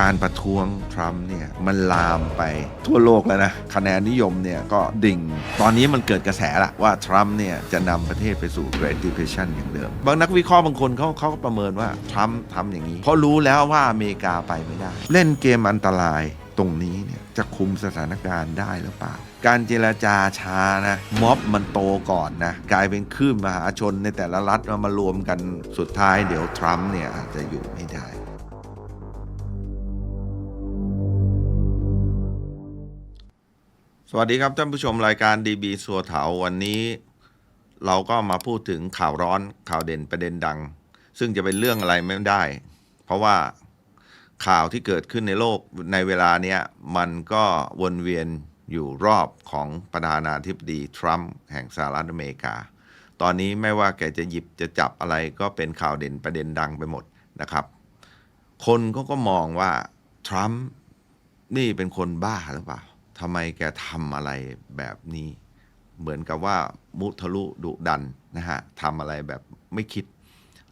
การประท้วงทรัมป์เนี่ยมันลามไปทั่วโลกแล้วนะคะแนนนิยมเนี่ยก็ดิ่ง ตอนนี้มันเกิดกระแสละว่าทรัมป์เนี่ยจะนำประเทศไปสู่ Great Depression อย่างเดิม บางนักวิเคราะห์บางคนเขาเขาก็ประเมินว่าทรัมป์ทำอย่างนี้ เพราะรู้แล้วว่าอเมริกาไปไม่ได้ เล่นเกมอันตรายตรงนี้เนี่ยจะคุมสถานการณ์ได้หรือเปล่า การเจรจาช้านะม็อบมันโตก่อนนะ กลายเป็นคลื่นมหาชนในแต่ละรัฐมามารวมกันสุดท้ายเดี๋ยวทรัมป์เนี่ยอาจจะอยู่ไม่ได้ วัสดีครับท่านผู้ชมรายการ DB สัวเถาวันนี้ เราก็มาพูดถึงข่าวร้อนข่าวเด่นประเด็นดัง ซึ่งจะเป็นเรื่องอะไรไม่ได้ เพราะว่าข่าวที่เกิดขึ้นในโลกในเวลาเนี้ยมันก็วนเวียนอยู่รอบของประธานาธิบดีทรัมป์แห่งสหรัฐอเมริกา ตอนนี้ไม่ว่าแกจะหยิบจะจับอะไรก็เป็นข่าวเด่นประเด็นดังไปหมดนะครับ คนก็ก็มองว่าทรัมป์นี่เป็นคนบ้าหรือเปล่า ทำไมแกทำอะไรแบบนี้ เหมือนกับว่ามุทะลุดุดันนะฮะทำอะไรแบบไม่คิด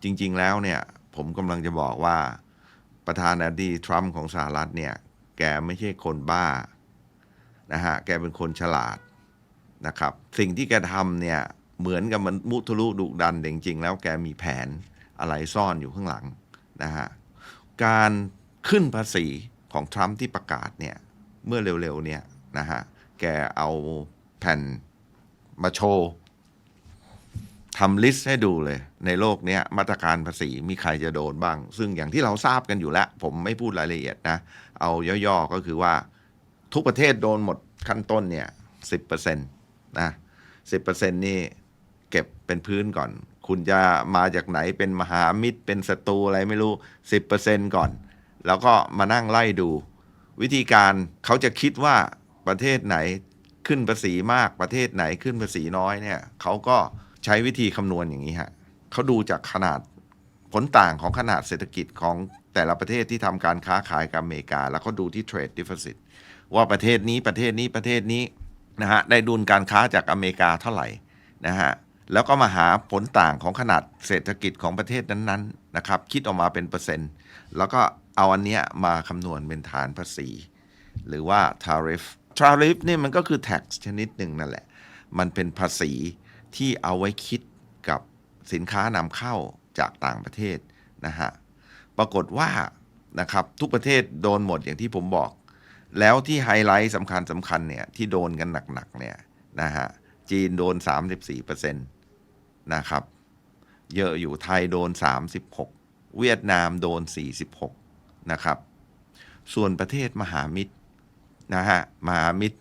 จริง ๆ แล้วเนี่ย ผมกำลังจะบอกว่าประธานาธิบดีทรัมป์ของสหรัฐเนี่ย แกไม่ใช่คนบ้านะฮะ แกเป็นคนฉลาดนะครับ สิ่งที่แกทำเนี่ย เหมือนกับมันมุทะลุดุดันแต่จริง ๆ แล้วแกมีแผนอะไรซ่อนอยู่ข้างหลังนะฮะ การขึ้นภาษีของทรัมป์ที่ประกาศเนี่ย เมื่อเร็วๆเนี่ย นะฮะ แกเอาแผ่นมาโชว์ทำลิสต์ให้ดูเลย ในโลกนี้มาตรการภาษีมีใครจะโดนบ้าง ซึ่งอย่างที่เราทราบกันอยู่แล้ว ผมไม่พูดรายละเอียดนะ เอาย่อๆก็คือว่าทุกประเทศโดนหมดขั้นต้นเนี่ยสิบเปอร์เซ็นต์นะสิบเปอร์เซ็นต์นี่เก็บเป็นพื้นก่อน คุณจะมาจากไหนเป็นมหามิตรเป็นศัตรูอะไรไม่รู้สิบเปอร์เซ็นต์ก่อน แล้วก็มานั่งไล่ดู วิธีการเขาจะคิดว่า ประเทศไหนขึ้นภาษีมากประเทศไหนขึ้นภาษีน้อยเนี่ยเขาก็ใช้วิธีคำนวณอย่างนี้ฮะเขาดูจากขนาดผลต่างของขนาดเศรษฐกิจของแต่ละประเทศที่ทำการค้าขายกับอเมริกา แล้วก็ดูที่ trade deficit ว่าประเทศนี้ประเทศนี้ประเทศนี้นะฮะได้ดุลการค้าจากอเมริกาเท่าไหร่นะฮะแล้วก็มาหาผลต่างของขนาดเศรษฐกิจของประเทศนั้นๆนะครับ คิดออกมาเป็นเปอร์เซ็นต์ แล้วก็เอาอันเนี้ยมาคำนวณเป็นฐานภาษี หรือว่า tariff tariff เนี่มันก็คือ tax ชนิดหนึ่งนั่นแหละ มันเป็นภาษีที่เอาไว้คิดกับสินค้านำเข้าจากต่างประเทศนะฮะ ปรากฏว่านะครับทุกประเทศโดนหมดอย่างที่ผมบอก แล้วที่ไฮไลท์สำคัญสำคัญเนี่ยที่โดนกันหนักๆเนี่ยนะฮะจีนโดน 34%นะครับ เยอะอยู่ไทยโดน 36 เวียดนามโดน 46 นะครับ ส่วนประเทศมหามิตร นะฮะมหามิตร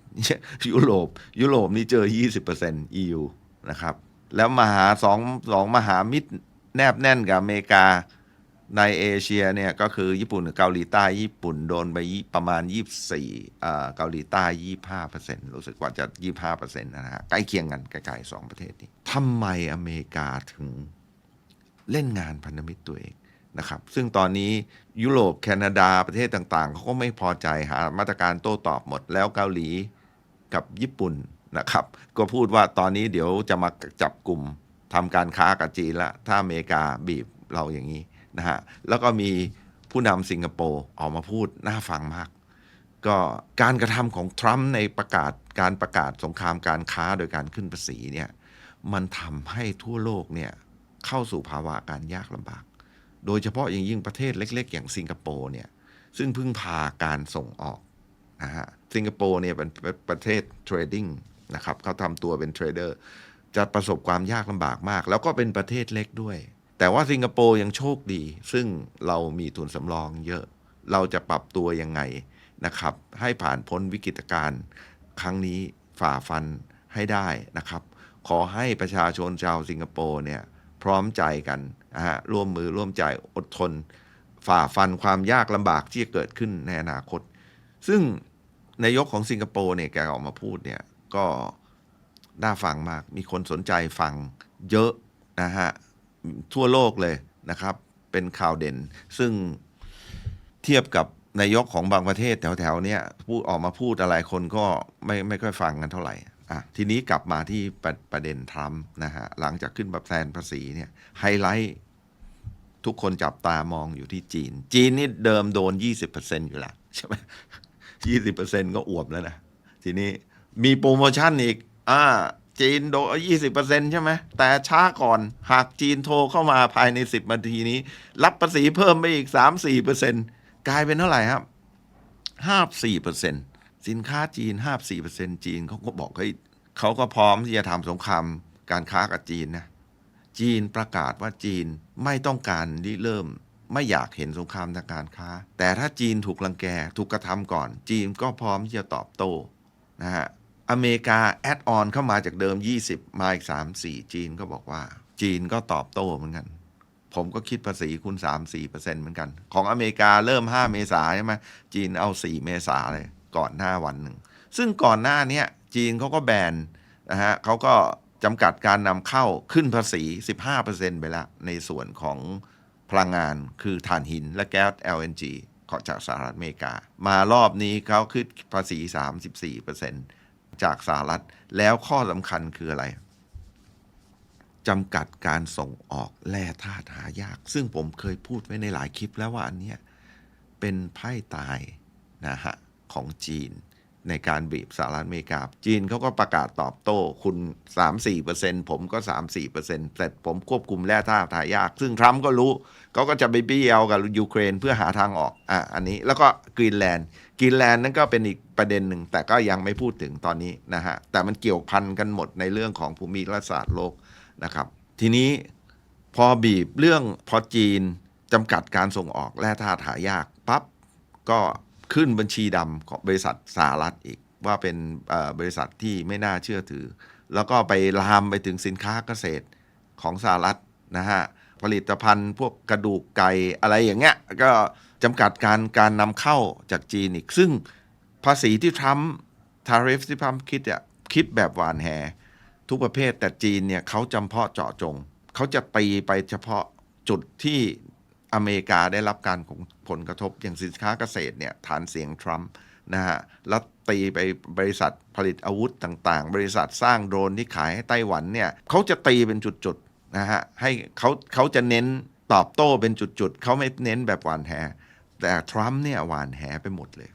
ยุโรป ยุโรปนี่เจอ 20% EU นะครับ แล้วมหาสองสองมหามิตรแนบแน่นกับอเมริกาในเอเชียเนี่ยก็คือญี่ปุ่นกับเกาหลีใต้ญี่ปุ่นโดนไปประมาณ 24อ่าเกาหลีใต้ 25%รู้สึกว่าจะ 25%นะฮะใกล้เคียงกันใกล้ๆสองประเทศนี้ทำไมอเมริกาถึงเล่นงานพันธมิตรตัวเอง นะครับ ซึ่งตอนนี้ยุโรปแคนาดาประเทศต่างๆเขาก็ไม่พอใจหามาตรการโต้ตอบหมดแล้วเกาหลีกับญี่ปุ่นนะครับ ก็พูดว่าตอนนี้เดี๋ยวจะมาจับกลุ่มทำการค้ากับจีนละถ้าอเมริกาบีบเราอย่างนี้นะฮะแล้วก็มีผู้นำสิงคโปร์ออกมาพูดน่าฟังมาก ก็การกระทำของทรัมป์ในประกาศการประกาศสงครามการค้าโดยการขึ้นภาษีเนี่ยมันทำให้ทั่วโลกเนี่ยเข้าสู่ภาวะการยากลำบาก โดยเฉพาะอย่างยิ่งประเทศเล็ก ๆ อย่างสิงคโปร์เนี่ยซึ่งพึ่งพาการส่งออกนะฮะสิงคโปร์เนี่ยเป็นเป็นประเทศเทรดดิ้งนะครับเขาทำตัวเป็นเทรดเดอร์จะประสบความยากลำบากมาก แล้วก็เป็นประเทศเล็กด้วย แต่ว่าสิงคโปร์ยังโชคดี ซึ่งเรามีทุนสำรองเยอะ เราจะปรับตัวยังไงนะครับ ให้ผ่านพ้นวิกฤตการณ์ครั้งนี้ฝ่าฟันให้ได้นะครับ ขอให้ประชาชนชาวสิงคโปร์เนี่ย พร้อมใจกันนะฮะร่วมมือร่วมใจอดทน ฝ่าฟันความยากลำบากที่จะเกิดขึ้นในอนาคต ซึ่งนายกของสิงคโปร์เนี่ยแกออกมาพูดเนี่ยก็น่าฟังมาก มีคนสนใจฟังเยอะนะฮะทั่วโลกเลยนะครับ เป็นข่าวเด่น ซึ่งเทียบกับนายกของบางประเทศแถวๆเนี้ยพูดออกมาพูดอะไรคนก็ไม่ไม่ค่อยฟังกันเท่าไหร่ อะทีนี้กลับมาที่ประประเด็นทรัมป์นะฮะหลังจากขึ้นแบบแทนภาษีเนี่ยไฮไลท์ทุกคนจับตามองอยู่ที่จีน จีนนี่เดิมโดน 20%อยู่แล้วใช่ไหม20%ก็อวบแล้วนะ ทีนี้มีโปรโมชั่นอีก อ่า จีนโดน20%ใช่ไหม แต่ช้าก่อน หากจีนโทรเข้ามาภายใน10นาทีนี้ รับภาษีเพิ่มไปอีก3-4%กลายเป็นเท่าไหร่ครับ54%สินต์ สินค้าจีน 54%จีนเขาก็บอกเฮ้ยเขาก็พร้อมที่จะทำสงครามการค้ากับจีนนะ จีนประกาศว่าจีนไม่ต้องการริเริ่ม ไม่อยากเห็นสงครามทางการค้า แต่ถ้าจีนถูกลังแกถูกกระทำก่อน จีนก็พร้อมที่จะตอบโต้นะฮะอเมริกาแอดออนเข้ามาจากเดิม 20 มาอีก 3 4 จีนก็บอกว่า จีนก็ตอบโต้เหมือนกัน ผมก็คิดภาษีคุณ3 4เปอร์เซ็นต์เหมือนกัน ของอเมริกาเริ่ม 5 เมษาใช่ไหมจีนเอา 4 เมษาเลย ก่อนหน้าวันหนึ่ง ซึ่งก่อนหน้านี้จีนเขาก็แบนนะฮะเขาก็จำกัดการนำเข้าขึ้นภาษี 15%ไปแล้ว ในส่วนของพลังงานคือถ่านหินและแก๊ส LNG ของจากสหรัฐอเมริกา มารอบนี้เขาขึ้นภาษี 34%จากสหรัฐ แล้วข้อสำคัญคืออะไรจำกัดการส่งออกแร่ธาตุหายาก ซึ่งผมเคยพูดไว้ในหลายคลิปแล้วว่าอันเนี้ยเป็นไพ่ตายนะฮะ ของจีน ในการบีบสหรัฐอเมริกา จีนเขาก็ประกาศตอบโต้ คุณ 3-4%ผมก็ 3-4%แต่ผมควบคุมแร่ธาตุหายาก ซึ่งทรัมป์ก็รู้เขาก็จะไปเบี้ยวกับยูเครนเพื่อหาทางออกอะอันนี้แล้วก็กรีนแลนด์กรีนแลนด์นั่นก็เป็นอีกประเด็นหนึ่ง แต่ก็ยังไม่พูดถึงตอนนี้นะฮะแต่มันเกี่ยวพันกันหมดในเรื่องของภูมิรัฐศาสตร์โลกนะครับ ทีนี้พอบีบเรื่องพอจีนจำกัดการส่งออกแร่ธาตุหายากปั๊บก็ ขึ้นบัญชีดำของบริษัทสหรัฐอีกว่าเป็นบริษัทที่ไม่น่าเชื่อถือ แล้วก็ไปลามไปถึงสินค้าเกษตรของสหรัฐนะฮะผลิตภัณฑ์พวกกระดูกไก่อะไรอย่างเงี้ยก็จำกัดการการนำเข้าจากจีนอีก ซึ่งภาษีที่ทรัมป์ทาริฟที่ทรัมป์คิดอะคิดแบบหวานแห ทุกประเภทแต่จีนเนี่ยเขาจำเพาะเจาะจง เขาจะตีไปเฉพาะจุดที่ อเมริกาได้รับการผลกระทบอย่างสินค้าเกษตรเนี่ยฐานเสียงทรัมป์นะฮะแล้วตีไปบริษัทผลิตอาวุธต่างๆ บริษัทสร้างโดรนที่ขายให้ไต้หวันเนี่ยเขาจะตีเป็นจุดๆนะฮะให้เขาเขาจะเน้นตอบโต้เป็นจุดๆเขาไม่เน้นแบบหวานแหแต่ทรัมป์เนี่ยหวานแหไปหมดเลย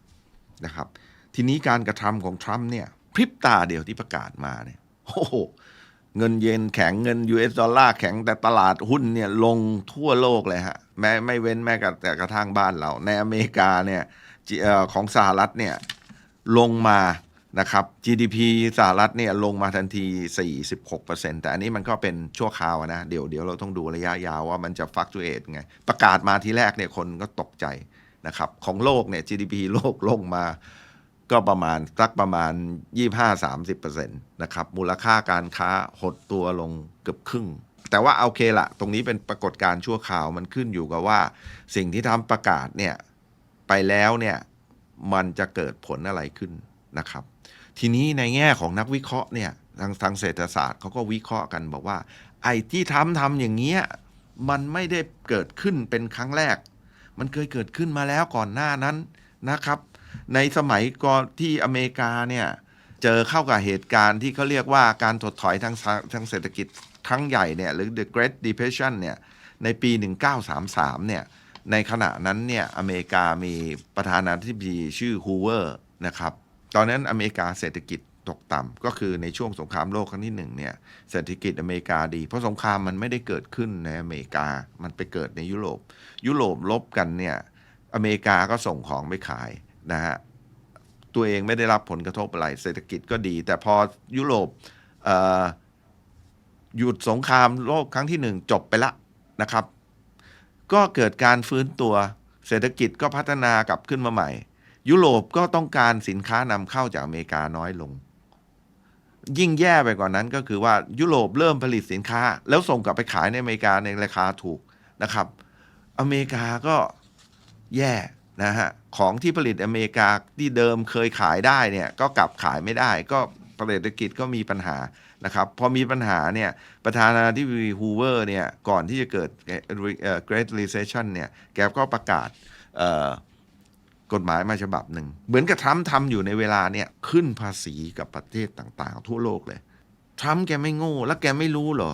นะครับทีนี้การกระทำของทรัมป์เนี่ยพริบตาเดียวที่ประกาศมาเนี่ยโอ้โหเงินเยนแข็งเงิน US ดอลลาร์แข็งแต่ตลาดหุ้นเนี่ยลงทั่วโลกเลยฮะ แม้ไม่เว้นแม้แต่กระทั่งบ้านเรา ในอเมริกาเนี่ยของสหรัฐเนี่ยลงมานะครับ GDP สหรัฐเนี่ยลงมาทันที 46%แต่อันนี้มันก็เป็นชั่วคราวนะ เดี๋ยวเดี๋ยวเราต้องดูระยะยาวว่ามันจะฟักจูเอตไง ประกาศมาทีแรกเนี่ยคนก็ตกใจนะครับ ของโลกเนี่ย GDP โลกลงมาก็ประมาณสักประมาณ 25-30%นะครับ มูลค่าการค้าหดตัวลงเกือบครึ่ง แต่ว่าโอเคละตรงนี้เป็นปรากฏการณ์ชั่วคราวมันขึ้นอยู่กับว่า สิ่งที่ทำประกาศเนี่ยไปแล้วเนี่ยมันจะเกิดผลอะไรขึ้นนะครับ ทีนี้ในแง่ของนักวิเคราะห์เนี่ยทางทางเศรษฐศาสตร์เขาก็วิเคราะห์กันบอกว่า ไอ้ที่ทำทำอย่างเงี้ยมันไม่ได้เกิดขึ้นเป็นครั้งแรก มันเคยเกิดขึ้นมาแล้วก่อนหน้านั้นนะครับ ในสมัยก่อนที่อเมริกาเนี่ยเจอเข้ากับเหตุการณ์ที่เขาเรียกว่าการถดถอยทางทางเศรษฐกิจ ครั้งใหญ่เนี่ยหรือ the Great Depression เนี่ยในปี 1933เนี่ยในขณะนั้นเนี่ยอเมริกามีประธานาธิบดีชื่อฮูเวอร์นะครับตอนนั้นอเมริกาเศรษฐกิจตกต่ำก็คือในช่วงสงครามโลกครั้งที่หนึ่งเนี่ยเศรษฐกิจอเมริกาดี เพราะสงครามมันไม่ได้เกิดขึ้นในอเมริกา มันไปเกิดในยุโรป ยุโรปลบกันเนี่ยอเมริกาก็ส่งของไปขายนะฮะตัวเองไม่ได้รับผลกระทบอะไรเศรษฐกิจก็ดี แต่พอยุโรปเอ่อ หยุดสงครามโลกครั้งที่หนึ่งจบไปละนะครับ ก็เกิดการฟื้นตัวเศรษฐกิจก็พัฒนากลับขึ้นมาใหม่ ยุโรปก็ต้องการสินค้านำเข้าจากอเมริกาน้อยลง ยิ่งแย่ไปกว่านั้นก็คือว่ายุโรปเริ่มผลิตสินค้า แล้วส่งกลับไปขายในอเมริกาในราคาถูกนะครับ อเมริกาก็แย่นะฮะของที่ผลิตอเมริกาที่เดิมเคยขายได้เนี่ยก็กลับขายไม่ได้ ก็เศรษฐกิจก็มีปัญหา นะครับพอมีปัญหาเนี่ยประธานาธิบดีฮูเวอร์เนี่ยก่อนที่จะเกิดเอ่อ Great Recession เนี่ยแกก็ประกาศกฎหมายมาฉบับหนึ่ง เหมือนกับทรัมป์ทำอยู่ในเวลาเนี่ยขึ้นภาษีกับประเทศต่างๆ ทั่วโลกเลยทรัมป์แกไม่โง่แล้วแกไม่รู้เหรอ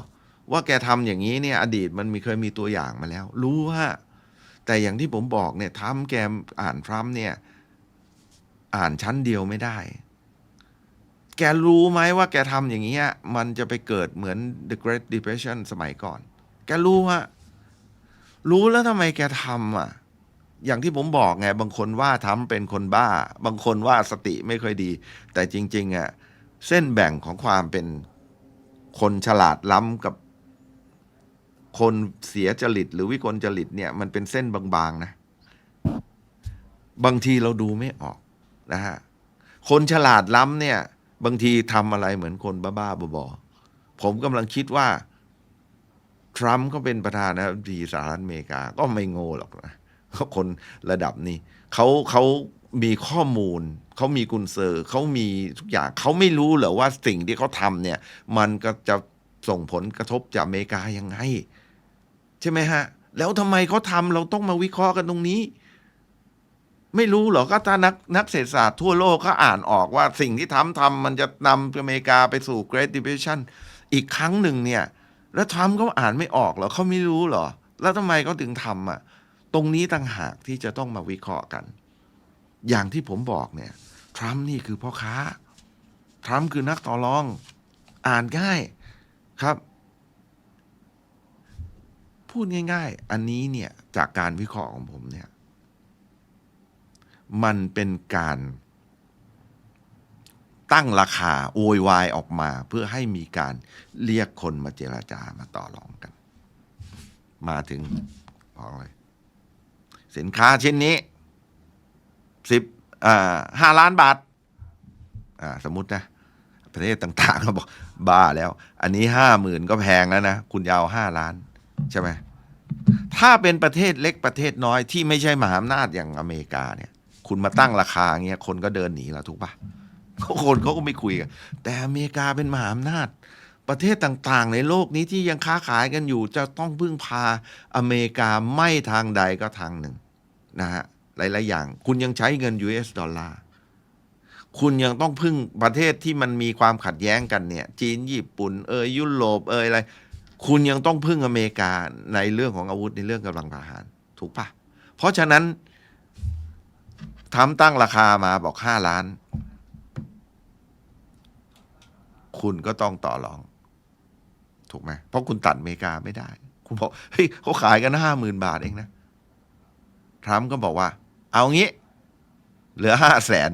ว่าแกทำอย่างนี้เนี่ยอดีตมันมีเคยมีตัวอย่างมาแล้ว รู้ว่าแต่อย่างที่ผมบอกเนี่ยทรัมป์แกอ่านทรัมป์เนี่ยอ่านชั้นเดียวไม่ได้ แกรู้ไหมว่าแกทำอย่างเงี้ยมันจะไปเกิดเหมือน the Great Depression สมัยก่อน แกรู้ฮะรู้แล้วทำไมแกทำอะ อย่างที่ผมบอกไง บางคนว่าทำเป็นคนบ้า บางคนว่าสติไม่ค่อยดี แต่จริง ๆ อะ เส้นแบ่งของความเป็นคนฉลาดล้ำกับคนเสียจริต หรือวิกลจริตเนี่ย มันเป็นเส้นบางๆนะ บางทีเราดูไม่ออกนะฮะ คนฉลาดล้ำเนี่ย บางทีทำอะไรเหมือนคนบ้าๆบอๆผมกำลังคิดว่า ทรัมป์ก็เป็นประธานาธิบดีสหรัฐอเมริกา ก็ไม่โง่หรอกนะเขาคนระดับนี้เขาเขามีข้อมูล เขามีกุญเซอร์เขามีทุกอย่างเขาไม่รู้เหรอว่าสิ่งที่เขาทำเนี่ย มันก็จะส่งผลกระทบจากอเมริกายังไง ใช่ไหมฮะ แล้วทำไมเขาทำเราต้องมาวิเคราะห์กันตรงนี้ ไม่รู้เหรอก็ถ้านักนักเศรษฐศาสตร์ทั่วโลกเขาอ่านออกว่าสิ่งที่ทำทำมันจะนำอเมริกาไปสู่ Great Depression อีกครั้งหนึ่งเนี่ย แล้วทรัมป์เขาอ่านไม่ออกเหรอเขาไม่รู้เหรอ แล้วทำไมเขาถึงทำอะ ตรงนี้ต่างหากที่จะต้องมาวิเคราะห์กัน อย่างที่ผมบอกเนี่ยทรัมป์นี่คือพ่อค้าทรัมป์คือนักต่อรอง อ่านง่ายครับ พูดง่าย ๆ อันนี้เนี่ยจากการวิเคราะห์ของผมเนี่ย มันเป็นการตั้งราคาโวยวายออกมา เพื่อให้มีการเรียกคนมาเจราจามาต่อรองกัน มาถึงบอกเลย สินค้าชิ้นนี้สิบห้าล้านบาทสมมตินะ ประเทศต่างๆเขาบอก บ้าแล้ว อันนี้ห้าหมื่นก็แพงแล้วนะ คุณยาวห้าล้าน ใช่ไหมถ้าเป็นประเทศเล็กประเทศน้อยที่ไม่ใช่มหาอำนาจอย่างอเมริกาเนี่ย คุณมาตั้งราคาเงี้ยคนก็เดินหนีแล้วถูกปะคนเขาก็ไม่คุยกันแต่อเมริกาเป็นมหาอำนาจ ประเทศต่างๆ ในโลกนี้ที่ยังค้าขายกันอยู่ จะต้องพึ่งพาอเมริกาไม่ทางใดก็ทางหนึ่งนะฮะหลายๆอย่าง คุณยังใช้เงิน US ดอลลาร์คุณยังต้องพึ่งประเทศที่มันมีความขัดแย้งกันเนี่ย จีนญี่ปุ่นเอยยุโรปเอยอะไร คุณยังต้องพึ่งอเมริกาในเรื่องของอาวุธในเรื่องกำลังทหาร ถูกปะเพราะฉะนั้น ทำตั้งราคามาบอกห้าล้าน คุณก็ต้องต่อรอง ถูกไหมเพราะคุณตัดอเมริกาไม่ได้ คุณบอกเฮ้ยเขาขายกันห้าหมื่นบาทเองนะทรัมป์ก็บอกว่า เอางี้ เหลือห้าแสน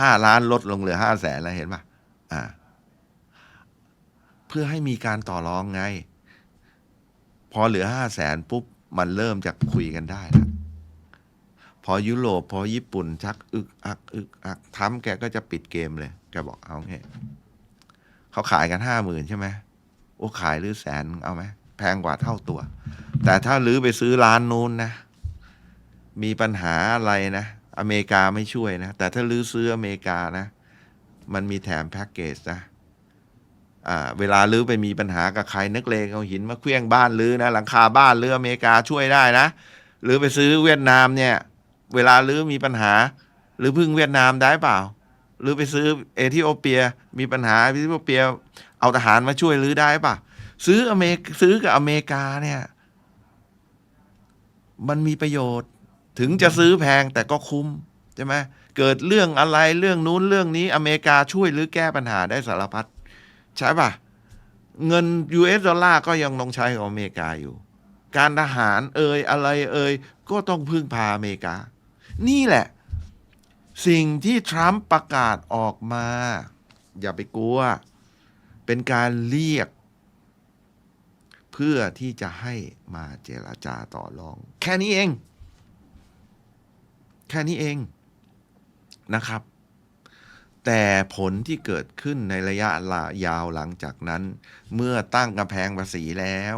ห้าล้านลดลงเหลือห้าแสนแล้วเห็นปะอ่า เพื่อให้มีการต่อรองไง พอเหลือห้าแสนปุ๊บ มันเริ่มจะคุยกันได้แล้ว พอยุโรปพอญี่ปุ่นชักอึกอักอึกอักทำแกก็จะปิดเกมเลยแกบอกเอาไงเขาขายกันห้าหมื่นใช่ไหมโอ้ขายหรือแสนเอาไหมแพงกว่าเท่าตัว แต่ถ้าลื้อไปซื้อร้านนู้นนะ มีปัญหาอะไรนะ อเมริกาไม่ช่วยนะ แต่ถ้าลื้อซื้ออเมริกานะ มันมีแถมแพ็กเกจนะอ่าเวลาลื้อไปมีปัญหากับใครนักเลงเอาหินมาเคลี้ยงบ้านลื้อนะ หลังคาบ้านลื้ออเมริกาช่วยได้นะ หรือไปซื้อเวียดนามเนี่ย เวลาลื้อมีปัญหา หรือพึ่งเวียดนามได้เปล่า หรือไปซื้อเอธิโอเปียมีปัญหาเอธิโอเปียเอาทหารมาช่วยลื้อได้ป่ะ ซื้ออเมซื้อกับอเมริกาเนี่ย มันมีประโยชน์ ถึงจะซื้อแพงแต่ก็คุ้มใช่ไหมเกิดเรื่องอะไรเรื่องนู้นเรื่องนี้อเมริกาช่วยหรือแก้ปัญหาได้สารพัดใช่ป่ะ เงิน US ดอลลาร์ก็ยังต้องใช้ของอเมริกาอยู่ การทหารเอ่ยอะไรเอ่ยก็ต้องพึ่งพาอเมริกา นี่แหละ สิ่งที่ทรัมป์ประกาศออกมา อย่าไปกลัว เป็นการเรียก เพื่อที่จะให้มาเจรจาต่อรอง แค่นี้เอง แค่นี้เองนะครับ แต่ผลที่เกิดขึ้นในระยะยาวหลังจากนั้น เมื่อตั้งกำแพงภาษีแล้ว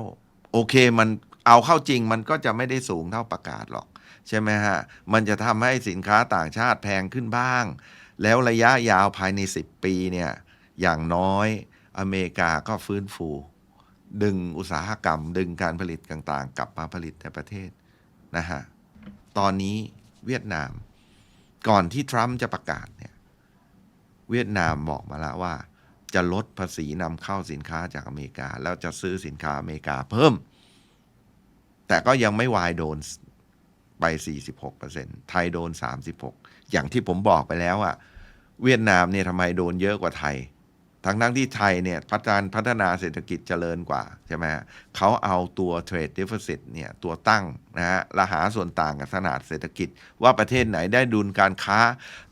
โอเคมันเอาเข้าจริงมันก็จะไม่ได้สูงเท่าประกาศหรอก ใช่ไหมฮะ มันจะทำให้สินค้าต่างชาติแพงขึ้นบ้าง แล้วระยะยาวภายใน 10 ปีเนี่ยอย่างน้อยอเมริกาก็ฟื้นฟู ดึงอุตสาหกรรม ดึงการผลิตต่างๆ กลับมาผลิตในประเทศนะฮะตอนนี้เวียดนามก่อนที่ทรัมป์จะประกาศเนี่ยเวียดนามบอกมาแล้วว่า จะลดภาษีนำเข้าสินค้าจากอเมริกา แล้วจะซื้อสินค้าอเมริกาเพิ่ม แต่ก็ยังไม่วายโดน ไป 46%ไทยโดน 36 อย่างที่ผมบอกไปแล้วอะเวียดนามเนี่ยทำไมโดนเยอะกว่าไทย ทั้งทั้งที่ไทยเนี่ยพัฒนาพัฒนาเศรษฐกิจเจริญกว่าใช่ไหมฮะเขาเอาตัว trade deficit เนี่ยตัวตั้งนะฮะและหาส่วนต่างกับขนาดเศรษฐกิจ ว่าประเทศไหนได้ดุลการค้า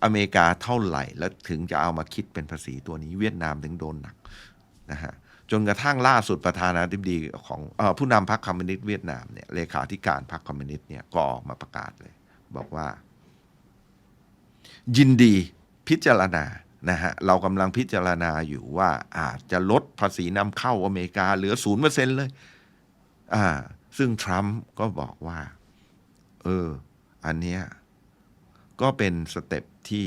อเมริกาเท่าไหร่ แล้วถึงจะเอามาคิดเป็นภาษีตัวนี้เวียดนามถึงโดนหนักนะฮะ จนกระทั่งล่าสุดประธานาธิบดีของออผู้นำพรรคคอมมิวนิสต์เวียดนามเนี่ยเลขาธิการพรรคคอมมิวนิสต์เนี่ยก็ออกมาประกาศเลย บอกว่า ยินดีพิจารณานะฮะเรากำลังพิจารณาอยู่ว่าอาจจะลดภาษีนำเข้าอเมริกาเหลือศูนย์เปอร์เซ็นเลยอ่าซึ่งทรัมป์ก็บอกว่า เออ อันเนี้ยก็เป็นสเต็ปที่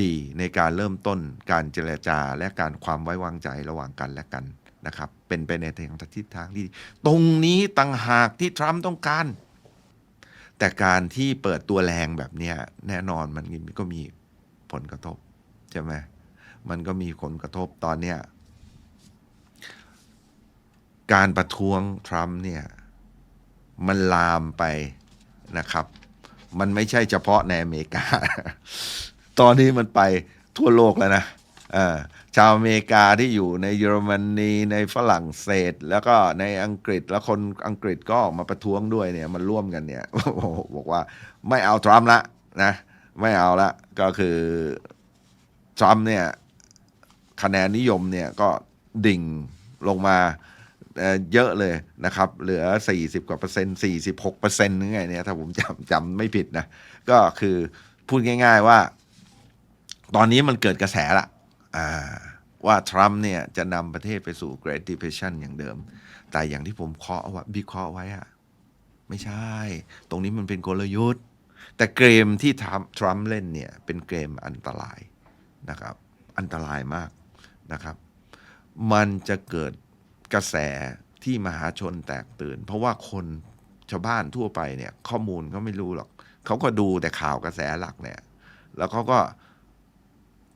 ดีในการเริ่มต้นการเจรจาและการความไว้วางใจระหว่างกันและกันนะครับ เป็นไปในทางทิศทางที่ดีตรงนี้ต่างหากที่ทรัมป์ต้องการ แต่การที่เปิดตัวแรงแบบนี้แน่นอนมันก็มีผลกระทบใช่ไหมมันก็มีผลกระทบตอนเนี้ยการประท้วงทรัมป์เนี่ยมันลามไปนะครับ มันไม่ใช่เฉพาะในอเมริกา ตอนนี้มันไปทั่วโลกแล้วนะชาวอเมริกาที่อยู่ในเยอรมนีในฝรั่งเศส แล้วก็ในอังกฤษแล้วคนอังกฤษก็ออกมาประท้วงด้วยเนี่ยมันร่วมกันเนี่ยบอกว่าไม่เอาทรัมป์ละนะไม่เอาละก็คือทรัมป์เนี่ยคะแนนนิยมเนี่ยก็ดิ่งลงมาเอ่อเยอะเลยนะครับ เหลือ 40 กว่าเปอร์เซ็นต์46เปอร์เซ็นต์นึงไงเนี่ยถ้าผมจำจำไม่ผิดนะ ก็คือพูดง่าย ๆ ว่า ตอนนี้มันเกิดกระแสละว่าทรัมป์เนี่ยจะนำประเทศไปสู่ Great Depression อย่างเดิม แต่อย่างที่ผมเคาะเอาไว้วิเคราะห์ไว้อะไม่ใช่ ตรงนี้มันเป็นกลยุทธ์ แต่เกมที่ทรัมป์ทรัมป์เล่นเนี่ย เป็นเกมอันตรายนะครับ อันตรายมากนะครับ มันจะเกิดกระแสที่มหาชนแตกตื่น เพราะว่าคนชาวบ้านทั่วไปเนี่ย ข้อมูลเขาไม่รู้หรอกเขาก็ดูแต่ข่าวกระแสหลักเนี่ย แล้วเขาก็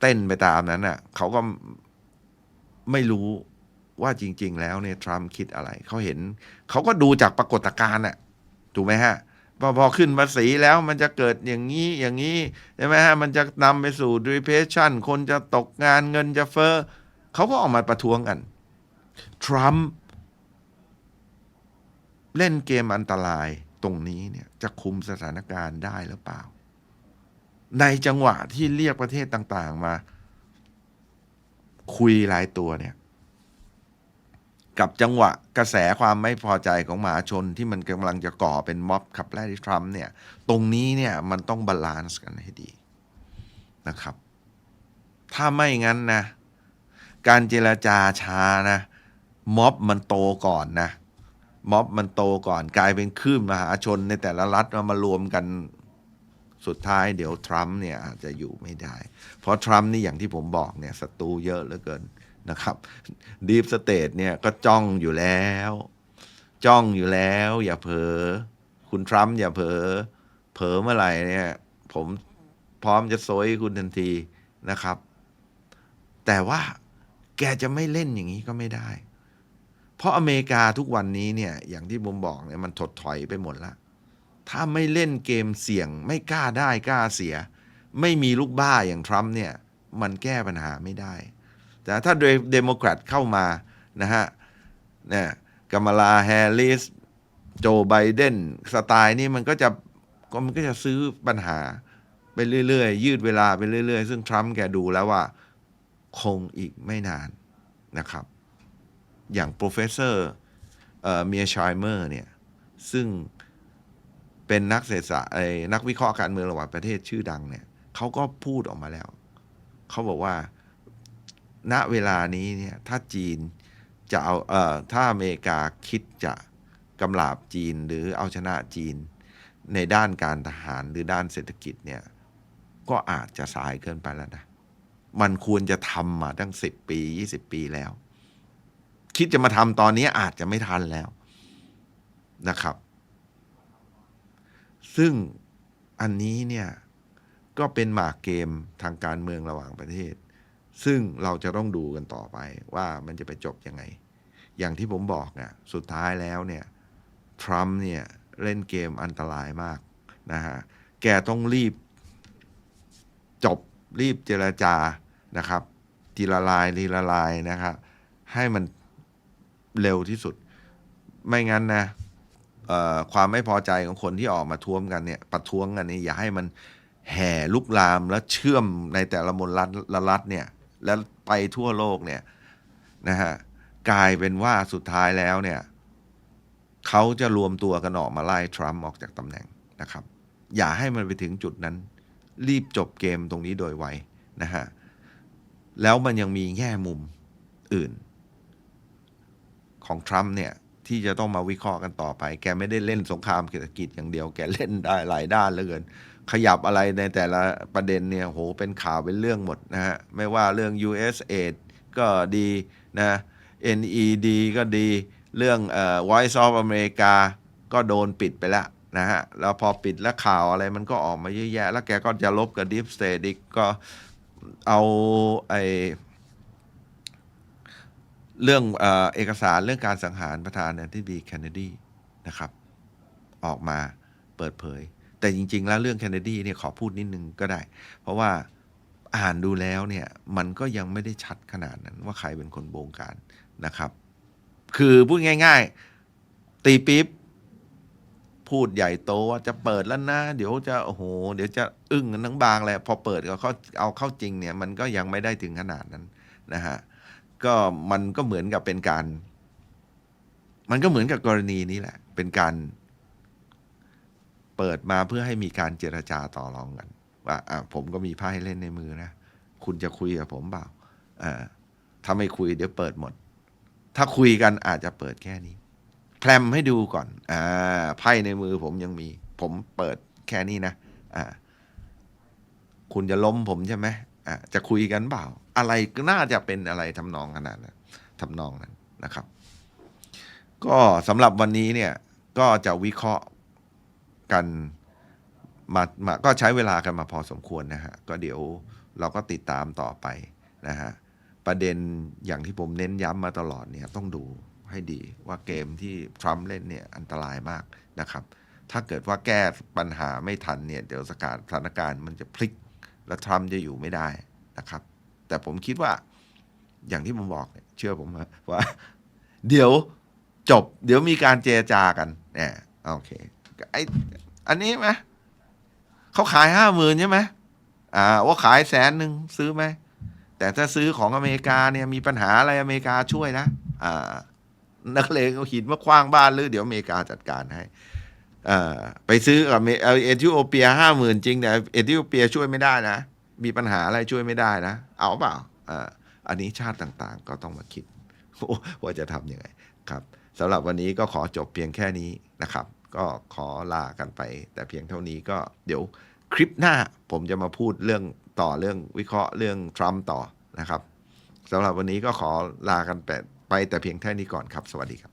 เต้นไปตามนั้นน่ะเขาก็ไม่รู้ว่าจริง ๆ แล้วเนี่ยทรัมป์คิดอะไร เขาเห็น เขาก็ดูจากปรากฏการณ์น่ะถูกไหมฮะพอพอขึ้นภาษีแล้วมันจะเกิดอย่างนี้อย่างนี้ใช่ไหมฮะมันจะนำไปสู่ depression คนจะตกงานเงินจะเฟ้อเขาก็ออกมาประท้วงกัน ทรัมป์เล่นเกมอันตรายตรงนี้เนี่ยจะคุมสถานการณ์ได้หรือเปล่า ในจังหวะที่เรียกประเทศต่าง ๆ มา คุยรายตัวเนี่ย กับจังหวะกระแสความไม่พอใจของมหาชนที่มันกำลังจะก่อเป็นม็อบขับไล่ทรัมป์เนี่ย ตรงนี้เนี่ยมันต้องบาลานซ์กันให้ดีนะครับ ถ้าไม่งั้นนะ การเจรจาช้านะม็อบมันโตก่อนนะม็อบมันโตก่อนกลายเป็นคลื่นมหาชนในแต่ละรัฐมามารวมกัน สุดท้ายเดี๋ยวทรัมป์เนี่ยอาจจะอยู่ไม่ได้ เพราะทรัมป์นี่อย่างที่ผมบอกเนี่ยศัตรูเยอะเหลือเกินนะครับดีฟสเตทเนี่ยก็จ้องอยู่แล้ว จ้องอยู่แล้ว อย่าเผลอคุณทรัมป์อย่าเผลอเผลอเมื่อไหร่เนี่ย ผมพร้อมจะโซยคุณทันทีนะครับ แต่ว่าแกจะไม่เล่นอย่างนี้ก็ไม่ได้ เพราะอเมริกาทุกวันนี้เนี่ย อย่างที่ผมบอกเนี่ยมันถดถอยไปหมดละ ถ้าไม่เล่นเกมเสี่ยง ไม่กล้าได้กล้าเสีย ไม่มีลูกบ้าอย่างทรัมป์เนี่ย มันแก้ปัญหาไม่ได้ แต่ถ้าโดยเดโมแครตเข้ามานะฮะเนี่ยกัมลาแฮร์ริสโจไบเดนสไตล์นี้มันก็จะก็มันก็จะซื้อปัญหาไปเรื่อยๆ ยืดเวลาไปเรื่อยๆ ซึ่งทรัมป์แกดูแล้วว่า คงอีกไม่นานนะครับ อย่างโปรเฟสเซอร์เมียชายเมอร์เนี่ย ซึ่ง เป็นนักเศรษฐศาสตร์นักวิเคราะห์การเมืองระหว่างประเทศชื่อดังเนี่ยเขาก็พูดออกมาแล้ว เขาบอกว่า ณเวลานี้เนี่ยถ้าจีนจะเอาเอ่อถ้าอเมริกาคิดจะกำราบจีนหรือเอาชนะจีน ในด้านการทหารหรือด้านเศรษฐกิจเนี่ยก็อาจจะสายเกินไปแล้วนะ มันควรจะทำมาตั้งสิบปียี่สิบปีแล้ว คิดจะมาทำตอนนี้อาจจะไม่ทันแล้วนะครับ ซึ่งอันนี้เนี่ยก็เป็นหมากเกมทางการเมืองระหว่างประเทศ ซึ่งเราจะต้องดูกันต่อไปว่ามันจะไปจบยังไง อย่างที่ผมบอกเนี่ยสุดท้ายแล้วเนี่ยทรัมป์เนี่ยเล่นเกมอันตรายมากนะฮะแกต้องรีบจบรีบเจรจานะครับ ทีละลายทีละลายนะครับให้มันเร็วที่สุด ไม่งั้นนะ ความไม่พอใจของคนที่ออกมาท้วงกันเนี่ยประท้วงกันนี่อย่าให้มันแห่ลุกลามแล้วเชื่อมในแต่ละมลรัฐละรัฐเนี่ยแล้วไปทั่วโลกเนี่ยนะฮะกลายเป็นว่าสุดท้ายแล้วเนี่ยเขาจะรวมตัวกันออกมาไล่ทรัมป์ออกจากตำแหน่งนะครับ อย่าให้มันไปถึงจุดนั้น รีบจบเกมตรงนี้โดยไวนะฮะแล้วมันยังมีแง่มุมอื่น ของทรัมป์เนี่ย ที่จะต้องมาวิเคราะห์กันต่อไป แกไม่ได้เล่นสงครามเศรษฐกิจอย่างเดียว แกเล่นได้หลายด้านเหลือเกิน ขยับอะไรในแต่ละประเด็นเนี่ยโหเป็นข่าวเป็นเรื่องหมดนะฮะ ไม่ว่าเรื่อง US aid ก็ดีนะ NED ก็ดีเรื่องเอ่อ Voice of America ก็โดนปิดไปแล้วนะฮะ แล้วพอปิดแล้วข่าวอะไรมันก็ออกมาเยอะแยะ แล้วแกก็จะลบกับ Deep State อีกก็เอาไอ เรื่องเอกสารเรื่องการสังหารประธานาธิบดีแคนเนดีนะครับ ออกมาเปิดเผย แต่จริง ๆ แล้วเรื่องแคนเนดีเนี่ยขอพูดนิดนึงก็ได้ เพราะว่าอ่านดูแล้วเนี่ยมันก็ยังไม่ได้ชัดขนาดนั้นว่าใครเป็นคนบงการนะครับ คือพูดง่าย ๆ ตีปิ๊บพูดใหญ่โตว่าจะเปิดแล้วนะ เดี๋ยวจะโอ้โห เดี๋ยวจะอึ้งกันทั้งบางเลยพอเปิดก็เขาเอาเข้าจริงเนี่ย มันก็ยังไม่ได้ถึงขนาดนั้นนะฮะ ก็มันก็เหมือนกับเป็นการ มันก็เหมือนกับกรณีนี้แหละ เป็นการเปิดมาเพื่อให้มีการเจรจาต่อรองกัน ว่าอะผมก็มีไพ่เล่นในมือนะ คุณจะคุยกับผมเปล่าอ่าถ้าไม่คุยเดี๋ยวเปิดหมด ถ้าคุยกันอาจจะเปิดแค่นี้แพรมให้ดูก่อนอ่าไพ่ในมือผมยังมี ผมเปิดแค่นี้นะอ่าคุณจะล้มผมใช่ไหม อ่าจะคุยกันเปล่า อะไรก็น่าจะเป็นอะไรทำนองขนาดนั้นทำนองนั้นนะครับ ก็สำหรับวันนี้เนี่ยก็จะวิเคราะห์กันมามาก็ใช้เวลากันมาพอสมควรนะฮะ ก็เดี๋ยวเราก็ติดตามต่อไปนะฮะ ประเด็นอย่างที่ผมเน้นย้ำมาตลอดเนี่ยต้องดูให้ดีว่าเกมที่ทรัมป์เล่นเนี่ยอันตรายมากนะครับ ถ้าเกิดว่าแก้ปัญหาไม่ทันเนี่ย เดี๋ยวสถานสถานการณ์มันจะพลิก และทรัมป์จะอยู่ไม่ได้นะครับ แต่ผมคิดว่าอย่างที่ผมบอกเชื่อผมว่า เดี๋ยวจบ เดี๋ยวมีการเจรจากันเนี่ยโอเคไออันนี้ไหมเขาขายห้าหมื่นใช่ไหมอ่าว่าขายแสนหนึ่งซื้อไหมแต่ถ้าซื้อของอเมริกาเนี่ยมีปัญหาอะไรอเมริกาช่วยนะอ่านักเลงเอาหินมาคว้างบ้านหรือเดี๋ยวอเมริกาจัดการให้ ไปซื้อกับเอธิโอเปียห้าหมื่นจริงแต่เอธิโอเปียช่วยไม่ได้นะ มีปัญหาอะไรช่วยไม่ได้นะ เอาเปล่าอันนี้ชาติต่างๆ ก็ต้องมาคิดว่าจะทำยังไงครับสำหรับวันนี้ก็ขอจบเพียงแค่นี้นะครับ ก็ขอลากันไป แต่เพียงเท่านี้ก็เดี๋ยวคลิปหน้าผมจะมาพูดเรื่องต่อเรื่องวิเคราะห์เรื่องทรัมป์ต่อนะครับสำหรับวันนี้ก็ขอลากันไปแต่เพียงแค่นี้ก่อนครับ สวัสดีครับ